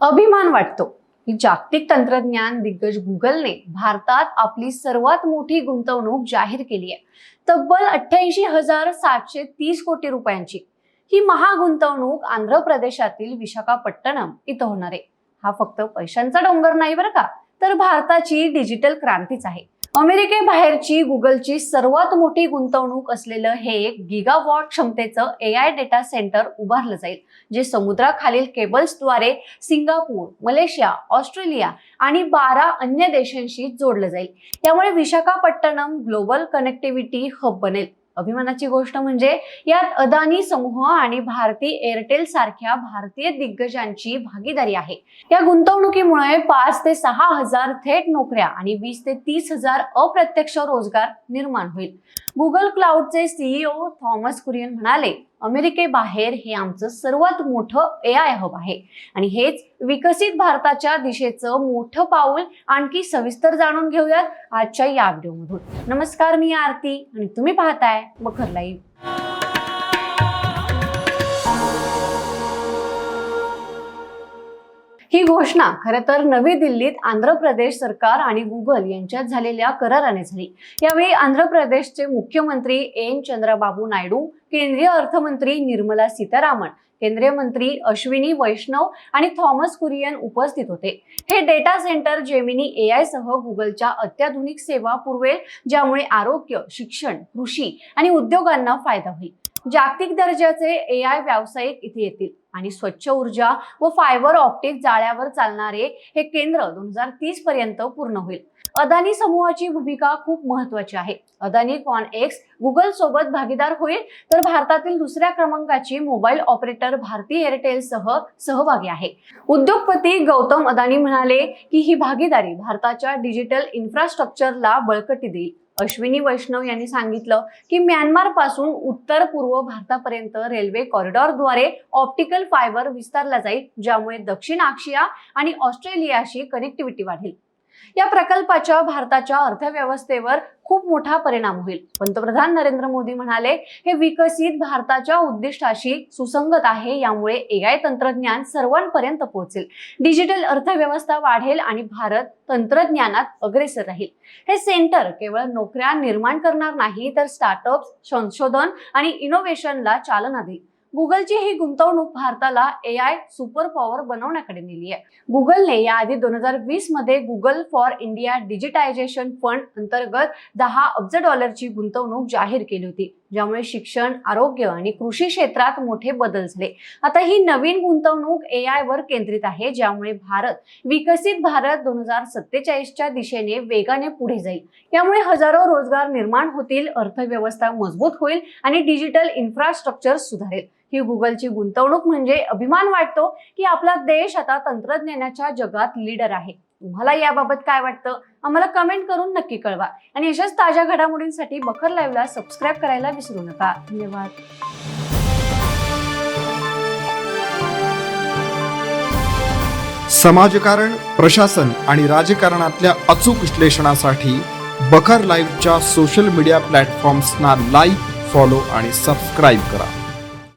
अभिमान वाटतो की जागतिक तंत्रज्ञान दिग्गज गुगलने भारतात आपली सर्वात मोठी गुंतवणूक जाहीर केली आहे. तब्बल अठ्ठ्याऐंशी हजार सातशे तीस कोटी रुपयांची ही महागुंतवणूक आंध्र प्रदेशातील विशाखापट्टणम इथं होणार आहे. हा फक्त पैशांचा डोंगर नाही बरं का? तर भारताची डिजिटल क्रांतीच आहे. अमेरिकेबाहेरची गुगलची सर्वात मोठी गुंतवणूक असलेलं हे एक गिगावॉट क्षमतेचं ए आय डेटा सेंटर उभारलं जाईल जे समुद्राखालील केबल्सद्वारे सिंगापूर मलेशिया ऑस्ट्रेलिया आणि बारा अन्य देशांशी जोडलं जाईल. त्यामुळे विशाखापट्टणम ग्लोबल कनेक्टिव्हिटी हब बनेल. अभिमानाची गोष्ट म्हणजे यात अदानी समूह आणि भारती एअरटेल सारख्या भारतीय दिग्गजांची भागीदारी आहे. या गुंतवणुकीमुळे पाच ते सहा हजार थेट नोकऱ्या आणि वीस ते तीस हजार अप्रत्यक्ष रोजगार निर्माण होईल. गुगल क्लाउडचे सीईओ थॉमस कुरियन म्हणाले अमेरिकेबाहेर हे आमचं सर्वात मोठं ए आय हब आहे. आणि हेच विकसित भारताच्या दिशेचं मोठं पाऊल आणखी सविस्तर जाणून घेऊयात आजच्या या व्हिडिओमधून. नमस्कार मी आरती आणि तुम्ही पाहताय बखर लाईव्ह. घोषणा. खरं तर नवी दिल्लीत आंध्र प्रदेश सरकार आणि गुगल यांच्यात झालेल्या कराराने झाली. यावेळी आंध्र प्रदेशचे मुख्यमंत्री एन. चंद्रबाबू नायडू केंद्रीय अर्थमंत्री निर्मला सीतारामन केंद्रीय मंत्री अश्विनी वैष्णव आणि थॉमस कुरियन उपस्थित होते. हे data centre Gemini A I सह गुगलच्या अत्याधुनिक सेवा पुरवेल ज्यामुळे आरोग्य शिक्षण कृषी आणि उद्योगांना फायदा होईल. जागतिक दर्जाचे ए आय व्यावसायिक इथे येतील. आणि स्वच्छ ऊर्जा व फायबर ऑप्टिक जाळ्यावर चालणारे हे केंद्र दोन हजार तीस पर्यंत पूर्ण होईल. अदानी समूहाची भूमिका खूप महत्वाची आहे. अदानी कॉन एक्स गुगल सोबत भागीदार होईल तर भारतातील दुसऱ्या क्रमांकाची मोबाईल ऑपरेटर भारती एअरटेल सह सहभागी आहे. उद्योगपती गौतम अदानी म्हणाले की ही भागीदारी भारताच्या डिजिटल इन्फ्रास्ट्रक्चरला बळकटी देईल. अश्विनी वैष्णव यांनी सांगितलं की म्यानमारपासून उत्तर पूर्व भारतापर्यंत रेल्वे कॉरिडॉरद्वारे ऑप्टिकल फायबर विस्तारला जाईल ज्यामुळे दक्षिण आशिया आणि ऑस्ट्रेलियाशी कनेक्टिव्हिटी वाढेल. या प्रकल्पाच्या भारताच्या अर्थव्यवस्थेवर खूप मोठा परिणाम होईल. पंतप्रधान नरेंद्र मोदी म्हणाले हे विकसित भारताच्या उद्दिष्टाशी सुसंगत आहे यामुळे एआय तंत्रज्ञान सर्वांपर्यंत पोहोचेल. डिजिटल अर्थव्यवस्था वाढेल आणि भारत तंत्रज्ञानात अग्रेसर राहील. हे सेंटर केवळ नोकऱ्या निर्माण करणार नाही तर स्टार्टअप संशोधन आणि इनोव्हेशनला चालना देईल. गुगलची ही गुंतवणूक भारताला ए आय सुपर पॉवर बनवण्याकडे नेली आहे. गुगलने याआधी दोन हजार वीसमध्ये Google for India digitisation fund अंतर्गत दहा अब्ज डॉलरची गुंतवणूक जाहीर केली होती ज्यामुळे शिक्षण आरोग्य आणि कृषी क्षेत्रात मोठे बदल झाले. आता ही नवीन गुंतवणूक ए आय वर केंद्रित आहे ज्यामुळे भारत विकसित भारत दोन हजार सत्तेचाळीसच्या दिशेने वेगाने पुढे जाईल. यामुळे हजारो रोजगार निर्माण होतील अर्थव्यवस्था मजबूत होईल आणि डिजिटल इन्फ्रास्ट्रक्चर सुधारेल. ही गुगलची गुंतवणूक म्हणजे अभिमान वाटतो की आपला देश आता तंत्रज्ञानाच्या जगात लीडर आहे. तुम्हाला याबाबत काय वाटतं? आम्हाला कमेंट करून नक्की कळवा. आणि अशाच ताज्या घडामोडींसाठी बखर लाईव्हला सबस्क्राईब करायला विसरू नका. धन्यवाद. समाजकारण प्रशासन आणि राजकारणातल्या अचूक विश्लेषणासाठी बखर लाईव्हच्या सोशल मीडिया प्लॅटफॉर्म्सना लाईक फॉलो आणि सबस्क्राईब करा.